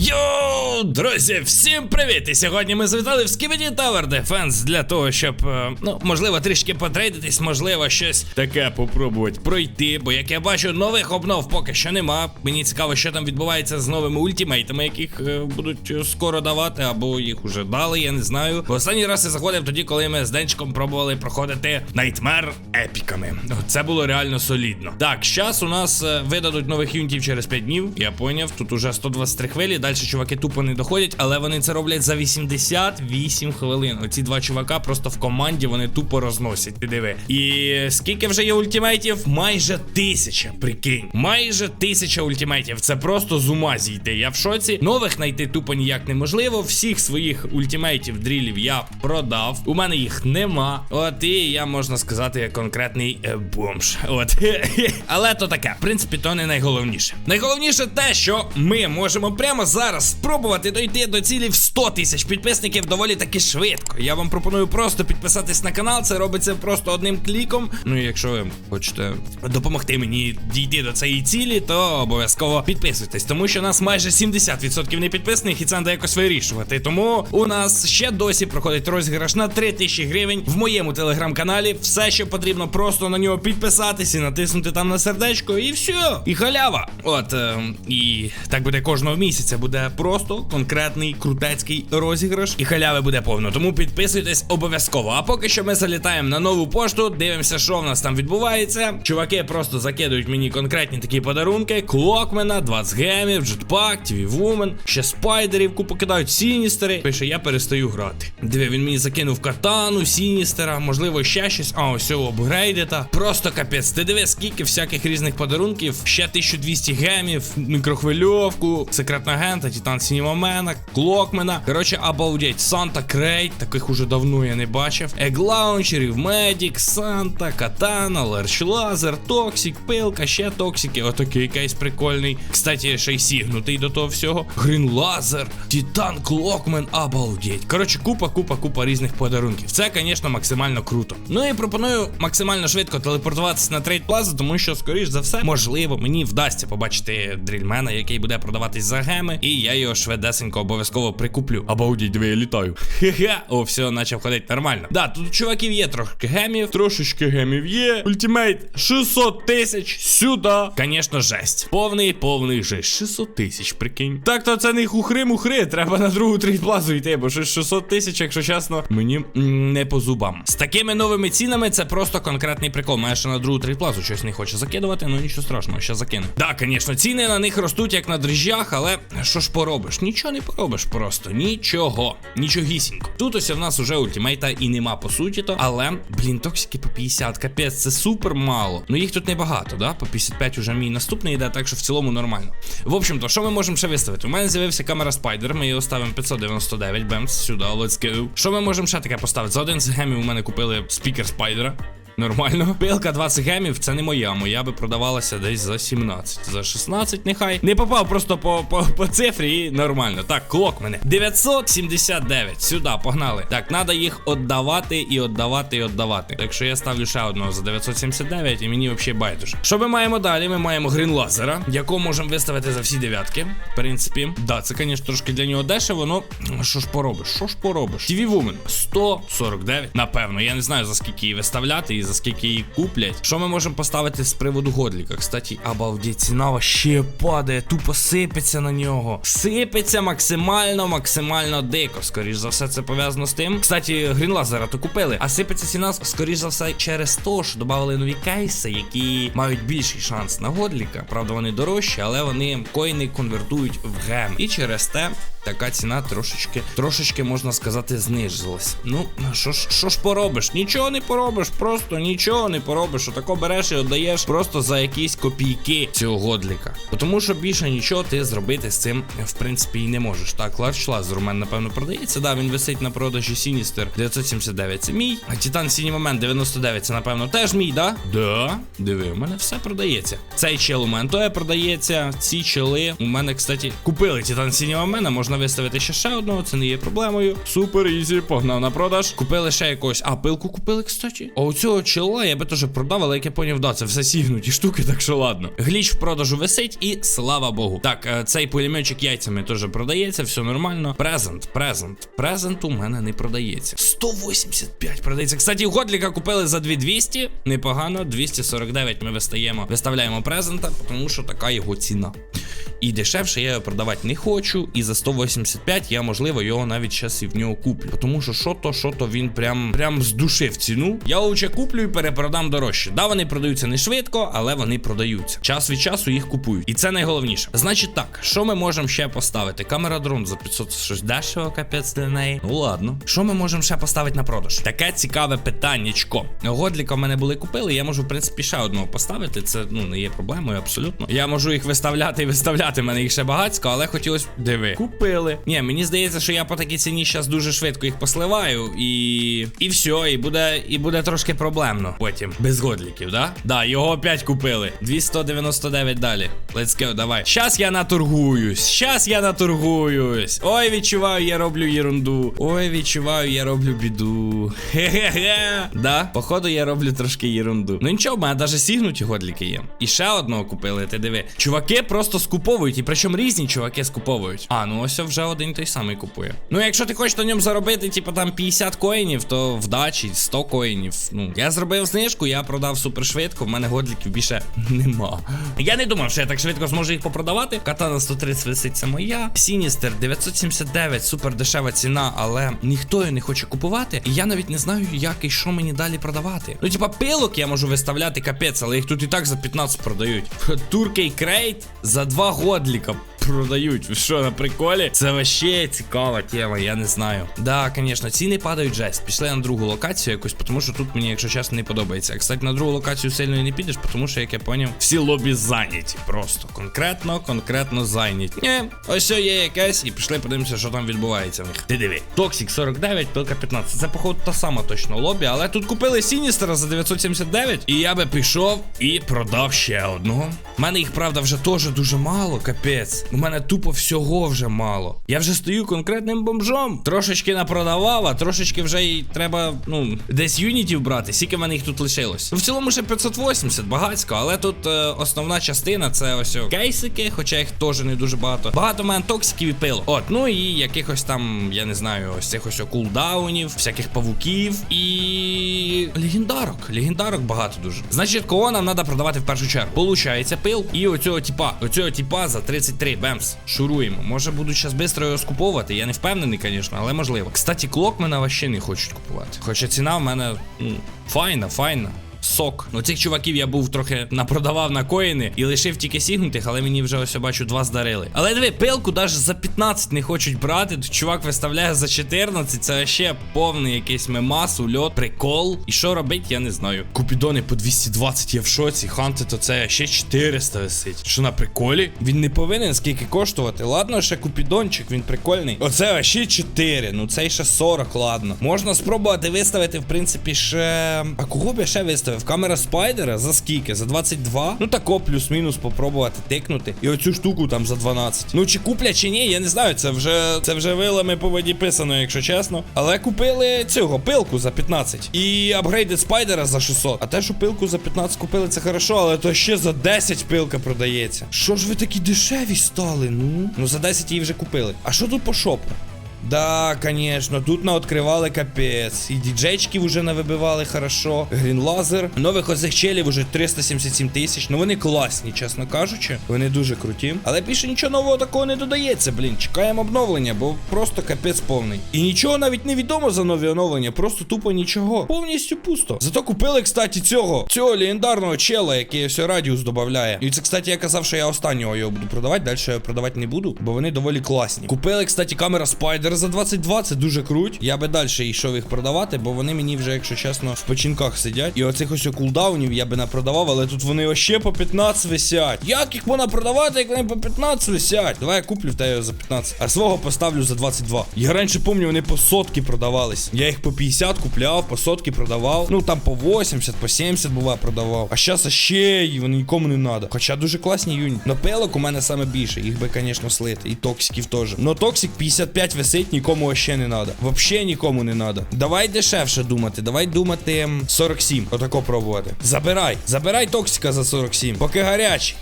Йоу, друзі, всім привіт! І сьогодні ми завітали в Skibidi Tower Defense для того, щоб, е, ну, можливо, трішки потрейдитись, можливо, щось таке попробувати пройти. Бо як я бачу, нових обнов поки що нема. Мені цікаво, що там відбувається з новими ультимейтами, яких е, будуть е, скоро давати, або їх уже дали, я не знаю. Бо останній раз я заходив тоді, коли ми з Денчиком пробували проходити Nightmare епіками. Ну, Це було реально солідно. Так, зараз у нас е, видадуть нових юнітів через 5 днів. Я поняв, тут уже 123 хвилі. Далі чуваки тупо не доходять, але вони це роблять за 88 хвилин. Оці два чувака просто в команді вони тупо розносять. Ти диви. І скільки вже є ультимейтів? Майже тисяча. Прикинь. Майже тисяча ультимейтів. Це просто з ума зійти. Я в шоці. Нових знайти тупо ніяк неможливо. Всіх своїх ультимейтів дрілів я продав. У мене їх нема. От і я можна сказати, конкретний е, бомж. От. Але то таке, в принципі, то не найголовніше. Найголовніше те, що ми можемо прямо зараз спробувати дойти до цілі в 100 тисяч підписників доволі таки швидко. Я вам пропоную просто підписатись на канал. Це робиться просто одним кліком. Ну і якщо ви хочете допомогти мені дійти до цієї цілі, то обов'язково підписуйтесь, тому що нас майже 70% не підписаних, і це треба якось вирішувати. Тому у нас ще досі проходить розіграш на 3000 гривень в моєму телеграм-каналі. Все, що потрібно, просто на нього підписатись і натиснути там на сердечко, і все. І халява. От е, і так буде кожного місяця. Буде просто конкретний крутецький розіграш, і халяви буде повно. Тому підписуйтесь обов'язково. А поки що ми залітаємо на нову пошту, дивимося, що в нас там відбувається. Чуваки просто закидують мені конкретні такі подарунки: клокмена, 20 гемів, джетпак, Woman, ще спайдерів, купу кидають сіністери. Пише, я перестаю грати. Диви, він мені закинув катану, сіністера, можливо, ще щось. А, ось цього апгрейдета. Просто капець. Ти диви, скільки всяких різних подарунків. Ще 1200 гемів, мікрохвильовку, секретна агента, Титан Сінімомена, Клокмена. Коротше, обалдеть. Санта Крейт, таких уже давно я не бачив. Еглаунчерів, Медік, Санта, Катана, Лерч Лазер, Токсік, Пилка, ще Токсики. Отакий кейс прикольний. Кстати, ще й сігнутий до того всього. Грін Лазер, Титан Клокмен, обалдеть. Коротше, купа, купа, купа різних подарунків. Це, звісно, максимально круто. Ну і пропоную максимально швидко телепортуватися на трейд плазу, тому що, скоріш за все, можливо, мені вдасться побачити дрільмена, який буде продаватись за геми, і я його швидесенько обов'язково прикуплю. Обалдіть, диви, я літаю. Хе-хе, о, все, почав ходити нормально. Да, тут у чуваків є трохи гемів, трошечки гемів є. Ультимейт 600 тисяч сюди. Звісно, жесть. Повний, повний жесть. 600 тисяч, прикинь. Так, то це не хухри-мухри. Треба на другу трейдплазу йти, бо щось 600 тисяч, якщо чесно, мені не по зубам. З такими новими цінами це просто конкретний прикол. Має ще на другу трейдплазу щось не хоче закидувати, ну нічого страшного, ще закину. Так, звісно, ціни на них ростуть як на дріжджах, але що ж поробиш? Нічого не поробиш просто. Нічого. Нічогісінько. Тут ось в нас уже ультимейта і нема по суті то, але, блін, токсики по 50, капець, це супер мало. Ну їх тут небагато, да? По 55 уже мій наступний йде, так що в цілому нормально. В общем-то, що ми можемо ще виставити? У мене з'явився камера спайдер, ми його ставимо 599, бемс, сюди, let's go. Що ми можемо ще таке поставити? За один з гемів у мене купили спікер спайдера. Нормально. Пилка 20 гемів, це не моя. Моя би продавалася десь за 17. За 16 нехай. Не попав просто по по, по цифрі і нормально. Так, клок мене. 979. Сюди, погнали. Так, треба їх віддавати і віддавати і віддавати. Так що я ставлю ще одного за 979 і мені взагалі байдуже. Що ми маємо далі? Ми маємо грін лазера, якого можемо виставити за всі дев'ятки. В принципі, да, це, звісно, трошки для нього дешево, но що ж поробиш? Що ж поробиш? TV Woman 149. Напевно, я не знаю за скільки її виставляти і за скільки її куплять. Що ми можемо поставити з приводу Годліка? Кстати, обалдеть, ціна вообще падає, тупо сипеться на нього. Сипеться максимально, максимально дико. Скоріш за все, це пов'язано з тим. Кстати, грінлазера то купили. А сипеться ціна, скоріш за все, через те, що додали нові кейси, які мають більший шанс на Годліка. Правда, вони дорожчі, але вони коїни конвертують в гем. І через те. Така ціна трошечки, трошечки можна сказати, знизилась. Ну, що ж, що ж поробиш? Нічого не поробиш, просто нічого не поробиш. Отако береш і віддаєш просто за якісь копійки цього годліка. Тому що більше нічого ти зробити з цим, в принципі, і не можеш. Так, Ларч Лазер у мене, напевно, продається. Да, він висить на продажі Сіністер 979. Це мій. А Титан Сіній Момент 99, це, напевно, теж мій, да? Да. Диви, у мене все продається. Цей чел у мене продається. Ці чели у мене, кстати, купили Титан Сіній Момент, можна виставити ще ще одного, це не є проблемою. Супер, ізі, погнав на продаж. Купили ще якогось. А, пилку купили, кстати. А у цього чола я би теж продав, але як я поняв, да, це все сігнуті штуки, так що ладно. Гліч в продажу висить, і слава Богу. Так, е, цей пулеметчик яйцями теж продається, все нормально. Презент, презент. Презент у мене не продається. 185 продається. Кстати, Годліка купили за 2200. Непогано. 249 ми вистаємо, виставляємо презента, тому що така його ціна. І дешевше я його продавати не хочу. І за 185 я, можливо, його навіть щас і в нього куплю. Тому що що то, що то він прям прям здушив ціну. Я лучше куплю і перепродам дорожче. Да, вони продаються не швидко, але вони продаються. Час від часу їх купують. І це найголовніше. Значить так, що ми можемо ще поставити? Камера дрон за 500 щось дешево, капець для неї. Ну ладно. Що ми можемо ще поставити на продаж? Таке цікаве питаннячко. Годліка в мене були купили. Я можу, в принципі, ще одного поставити. Це ну не є проблемою, абсолютно. Я можу їх виставляти і виставляти. Мене їх ще багацько, але хотілося. Диви. Купили. Ні, мені здається, що я по такій ціні зараз дуже швидко їх посливаю, і. І все, і буде, і буде трошки проблемно. Потім. Без годліків, да? Да, його опять купили. 299 далі. Let's go, давай. Щас я наторгуюсь. Щас я наторгуюсь. Ой, відчуваю, я роблю єрунду. Ой, відчуваю, я роблю біду. Хе-хе-хе. Да, походу, я роблю трошки єрунду. Ну нічого, в мене навіть сігнуті годліки є. І ще одного купили, ти диви. Чуваки просто скуповують, і причому різні чуваки скуповують. А, ну ось вже один той самий купує. Ну, якщо ти хочеш на ньому заробити, типу там 50 коїнів, то вдачі 100 коїнів. Ну, я зробив знижку, я продав супер швидко, в мене годліків більше нема. Я не думав, що я так швидко зможу їх попродавати. Катана 130 висить, це моя. Сіністер 979, супер дешева ціна, але ніхто її не хоче купувати. І я навіть не знаю, як і що мені далі продавати. Ну, типа, пилок я можу виставляти капець, але їх тут і так за 15 продають. Туркей крейт за 2 годліка. Продають, що на приколі? Це вообще цікава тема, я не знаю. Да, звісно, ціни падають жесть. Пішли на другу локацію якусь, тому що тут мені, якщо чесно, не подобається. А, Кстати, на другу локацію сильно не підеш, тому що, як я поняв, всі лобі зайняті. Просто конкретно, конкретно зайняті. Ні, ось є якесь, і пішли подивимося, що там відбувається в них. Ти диви. Токсік 49, пилка 15. Це, походу, та сама точно лобі, але тут купили Сіністера за 979. І я би пішов і продав ще одного. У мене їх, правда, вже теж дуже мало, капець. У мене тупо всього вже мало. Я вже стою конкретним бомжом. Трошечки напродавав, а трошечки вже й треба, ну, десь юнітів брати. Скільки в мене їх тут лишилось. Ну, в цілому ще 580, багацько, але тут е, основна частина це ось кейсики, хоча їх теж не дуже багато. Багато в мене токсиків і пило. От, ну і якихось там, я не знаю, ось цих ось о кулдаунів, всяких павуків і. легендарок. Легендарок багато дуже. Значить, кого нам треба продавати в першу чергу? Получається пил. І оцього типа, оцього типа за 33 бемс. Шуруємо. Може будуть зараз швидко його скуповувати. Я не впевнений, звісно, але можливо. Кстати, клок мене вообще не хочуть купувати. Хоча ціна в мене ну, файна, файна. Сок. Ну цих чуваків я був трохи напродавав на коїни і лишив тільки сігнутих, але мені вже ось я бачу два здарили. Але диви, пилку навіть за 15 не хочуть брати. Тут чувак виставляє за 14. Це ще повний якийсь мемас, ульот, прикол. І що робить, я не знаю. Купідони по 220 я в шоці. Ханти, то це ще 400 висить. Що на приколі? Він не повинен скільки коштувати. Ладно, ще купідончик, він прикольний. Оце ще 4. Ну цей ще 40, ладно. Можна спробувати виставити, в принципі, ще. А кого б я ще виставив? Камера спайдера за скільки? За 22? Ну тако, плюс-мінус попробувати тикнути. І оцю штуку там за 12. Ну чи куплять, чи ні, я не знаю. Це вже це вже вилами по воді писано, якщо чесно. Але купили цього пилку за 15. І апгрейди спайдера за 600. А те, що пилку за 15 купили, це хорошо, але то ще за 10 пилка продається. Що ж ви такі дешеві стали? Ну? Ну за 10 її вже купили. А що тут по шопу? Да, конечно, тут наоткривали капець. І діджейчків вже навибивали хорошо. Грін лазер. Нових оцих челів уже 377 тисяч. Ну вони класні, чесно кажучи. Вони дуже круті. Але більше нічого нового такого не додається, блін. Чекаємо обновлення, бо просто капець повний. І нічого навіть не відомо за нові оновлення, просто тупо нічого. Повністю пусто. Зато купили, кстати, цього. Цього легендарного чела, який все радіус додає. І це, кстати, я казав, що я останнього його буду продавати. Далі я його продавати не буду, бо вони доволі класні. Купили, кстати, камера спайдер за 22 це дуже круть. Я би далі йшов їх продавати, бо вони мені вже, якщо чесно, в печінках сидять. І оцих ось кулдаунів я би не продавав, але тут вони ще по 15 висять. Як їх можна продавати, як вони по 15 висять? Давай я куплю в тебе за 15. А свого поставлю за 22. Я раніше пам'ятаю, вони по сотки продавались. Я їх по 50 купляв, по сотки продавав. Ну там по 80, по 70 буває продавав. А зараз ще і вони нікому не треба. Хоча дуже класні юніт. Но пелок у мене саме більше. Їх би, звісно, слити. І токсиків теж. Но токсик 55 висить, нікому ще не треба. Вообще нікому не треба. Давай дешевше думати. Давай думати 47. Отако пробувати. Забирай. Забирай токсика за 47. Поки гарячий.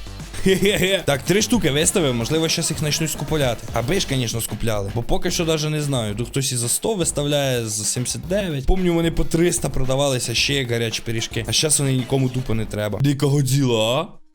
Так, три штуки виставив, можливо, зараз їх почнуть скупляти. Аби ж, звісно, скупляли. Бо поки що навіть не знаю. Тут хтось і за 100 виставляє, за 79. Помню, вони по 300 продавалися ще гарячі пиріжки. А зараз вони нікому тупо не треба. Дика годзіла, а?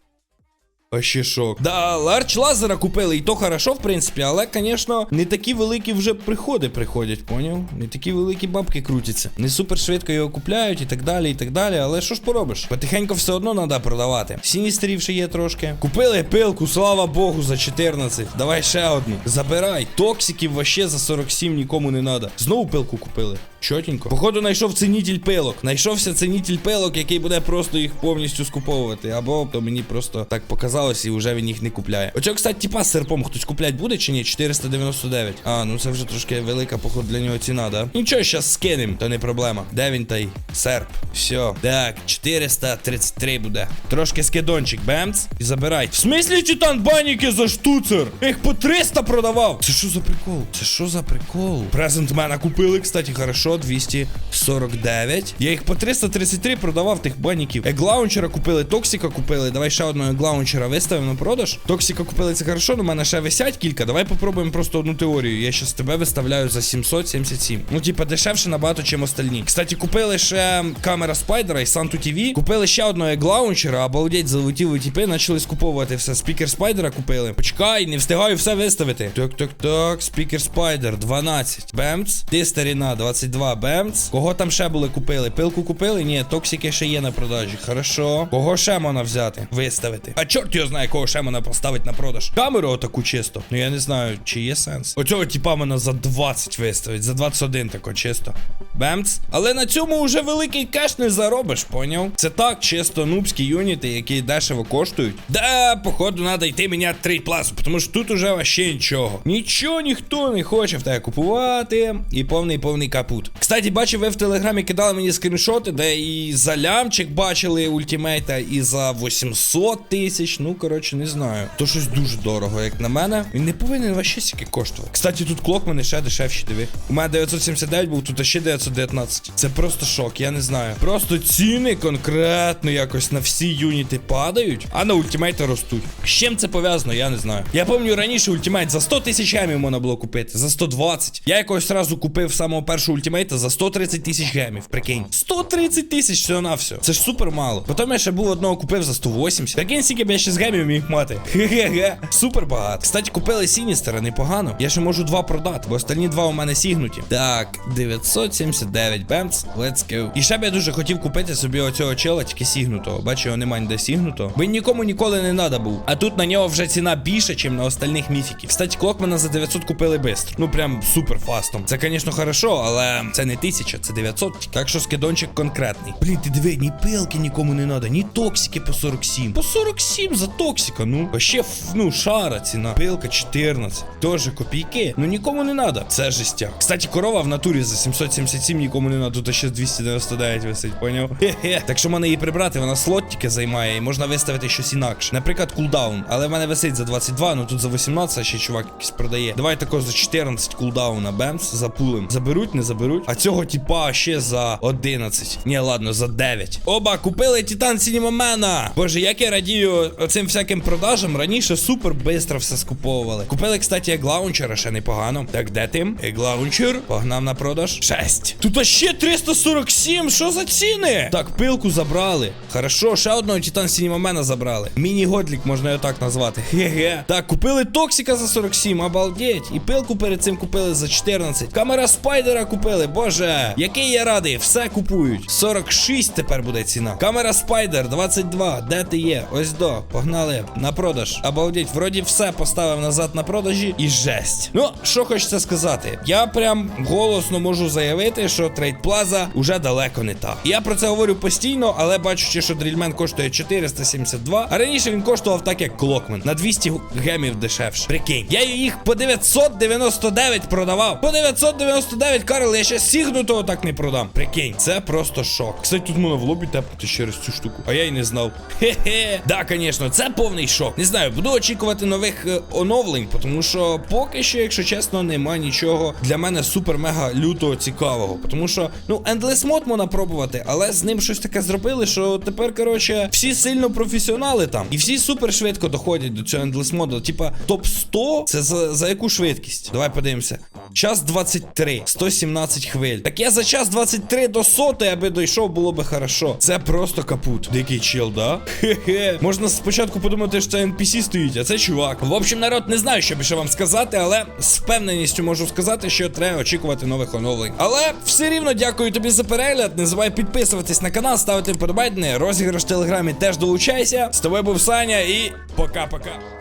Ще шок. Да, ларч лазера купили, і то хорошо, в принципі, але, звісно, не такі великі вже приходи приходять, поняв? Не такі великі бабки крутяться. Не супер швидко його купляють і так далі, і так далі. Але що ж поробиш? Потихеньку все одно треба продавати. Сіністерів ще є трошки. Купили пилку, слава Богу, за 14. Давай ще одну. Забирай. Токсиків вообще за 47 нікому не треба. Знову пилку купили. Чотенько. Походу, знайшов цінітель пилок. Знайшовся цінітель пилок, який буде просто їх повністю скуповувати. Або то мені просто так показалось, і вже він їх не купляє. Оцього, кстати, типа з серпом хтось куплять буде чи ні? 499. А, ну це вже трошки велика, походу, для нього ціна, да? Нічого, щас скинем, то не проблема. Де він той? Серп. Все. Так, 433 буде. Трошки скидончик, бемц. І забирай. В смислі титан баніки за штуцер? Я їх по 300 продавав. Це що за прикол? Це що за прикол? Презент мене купили, кстати, хорошо, 249. Я їх по 333 продавав тих баніків. Еглаунчера купили, токсика купили. Давай ще одного еглаунчера виставимо на продаж. Токсика купили, це хорошо, але в мене ще висять кілька. Давай попробуємо просто одну теорію. Я щас тебе виставляю за 777. Ну, типа, дешевше набагато, чим остальні. Кстати, купили ще камера спайдера і Санту ТВ. Купили ще одного еглаунчера, обалдеть, залетіли типи, почали скуповувати все. Спікер спайдера купили. Почекай, не встигаю все виставити. Так, так, так, спікер спайдер 12. Бемц. Ти старіна 22 бемц. Кого там ще були купили? Пилку купили? Ні, токсики ще є на продажі. Хорошо. Кого ще можна взяти? Виставити. А чорт його знає, кого ще можна поставити на продаж. Камеру отаку чисто. Ну я не знаю, чи є сенс. Оцього типа мене за 20 виставить, за 21 тако чисто. Бемц. Але на цьому вже великий кеш не заробиш, поняв? Це так, чисто нубські юніти, які дешево коштують. Да, походу, треба йти міняти 3 пласу, тому що тут уже вообще нічого. Нічого ніхто не хоче в тебе купувати. І повний повний капут. Кстати, бачив, ви в телеграмі кидали мені скріншоти, де і за лямчик бачили ультимейта, і за 800 тисяч. Ну, коротше, не знаю. То щось дуже дорого, як на мене. Він не повинен вообще стільки коштувати. Кстати, тут клок мене ще дешевші, диви. У мене 979 був, тут ще 919. Це просто шок, я не знаю. Просто ціни конкретно якось на всі юніти падають, а на ультимейти ростуть. З чим це пов'язано, я не знаю. Я пам'ятаю раніше ультимейт за 100 тисяч гемів можна було купити, за 120. Я якогось разу купив самого першого ультимейта за 130 тисяч гемів. Прикинь. 130 тисяч всього на все. Це ж супер мало. Потім я ще був одного купив за 180. Прикинь, скільки б я ще з гемів міг мати. Хе-хе-хе. Супер багато. Кстати, купили Сіністера, непогано. Я ще можу два продати, бо остальні два у мене сігнуті. Так, 979 бемц. Let's go. І ще б я дуже хотів купити собі оцього чела, тільки сігнутого. Бачу, його немає ніде сігнутого. Він нікому ніколи не треба був. А тут на нього вже ціна більша, ніж на остальних міфіків. Кстати, клокмена за 900 купили бистро. Ну прям супер фастом. Це, звісно, хорошо, але це не 1000, це 900. Так що скидончик конкретний. Блін, ти диви, ні пилки нікому не треба, ні токсики по 47. По 47 за токсика, ну. Вообще, ф- ну, шара ціна. Пилка 14. Тоже копійки. Ну нікому не треба. Це жестяк. Кстати, корова в натурі за 777 нікому не треба. Тут ще 299 висить, поняв? Хе-хе. Так що мене її прибрати, вона слот тільки займає, і можна виставити щось інакше. Наприклад, кулдаун. Але в мене висить за 22, ну тут за 18, ще чувак якийсь продає. Давай тако за 14 кулдауна бемс, запулим. Заберуть, не заберуть. А цього типа ще за 11. Ні, ладно, за 9. Оба, купили Титан Сінімомена. Боже, як я радію оцим всяким продажам. Раніше супер бистро все скуповували. Купили, кстати, еглаунчера, ще непогано. Так, де тим? Еглаунчер. Погнав на продаж. 6. Тут ще 347. Що за ціни? Так, пилку забрали. Хорошо, ще одного Титан Сінімомена забрали. Міні-годлік можна його так назвати. Хе-хе. Так, купили Токсика за 47, обалдеть. І пилку перед цим купили за 14. Камера спайдера купили. Купили, боже. Який я радий, все купують. 46 тепер буде ціна. Камера Spider 22. Де ти є? Ось до. Погнали на продаж. Обалдіть, вроді все поставив назад на продажі і жесть. Ну, що хочеться сказати? Я прям голосно можу заявити, що Трейд Плаза уже далеко не та. Я про це говорю постійно, але бачучи, що дрільмен коштує 472, а раніше він коштував так, як Клокмен, на 200 гемів дешевше. Прикинь, я їх по 999 продавав. По 999, Карл, я ще сігнутого так не продам. Прикинь, це просто шок. Кстати, тут можна в лобі тепнути через цю штуку, а я й не знав. Хе-хе. Да, звісно, це повний шок. Не знаю, буду очікувати нових е, оновлень, тому що поки що, якщо чесно, нема нічого для мене супер-мега лютого цікавого. Тому що, ну, Endless Mode можна пробувати, але з ним щось таке зробили, що тепер, коротше, всі сильно професіонали там. І всі супер швидко доходять до цього Endless Mode. Типа, топ 100 це за, за яку швидкість? Давай подивимося. Час 23, 117 хвиль. Так я за час 23 до сотої, аби дійшов, було би хорошо. Це просто капут. Дикий чел, да? Хе-хе. Можна спочатку подумати, що це NPC стоїть, а це чувак. В общем, народ, не знаю, що більше вам сказати, але з впевненістю можу сказати, що треба очікувати нових оновлень. Але все рівно дякую тобі за перегляд. Не забувай підписуватись на канал, ставити вподобайки. Розіграш в телеграмі теж долучайся. З тобою був Саня і пока-пока.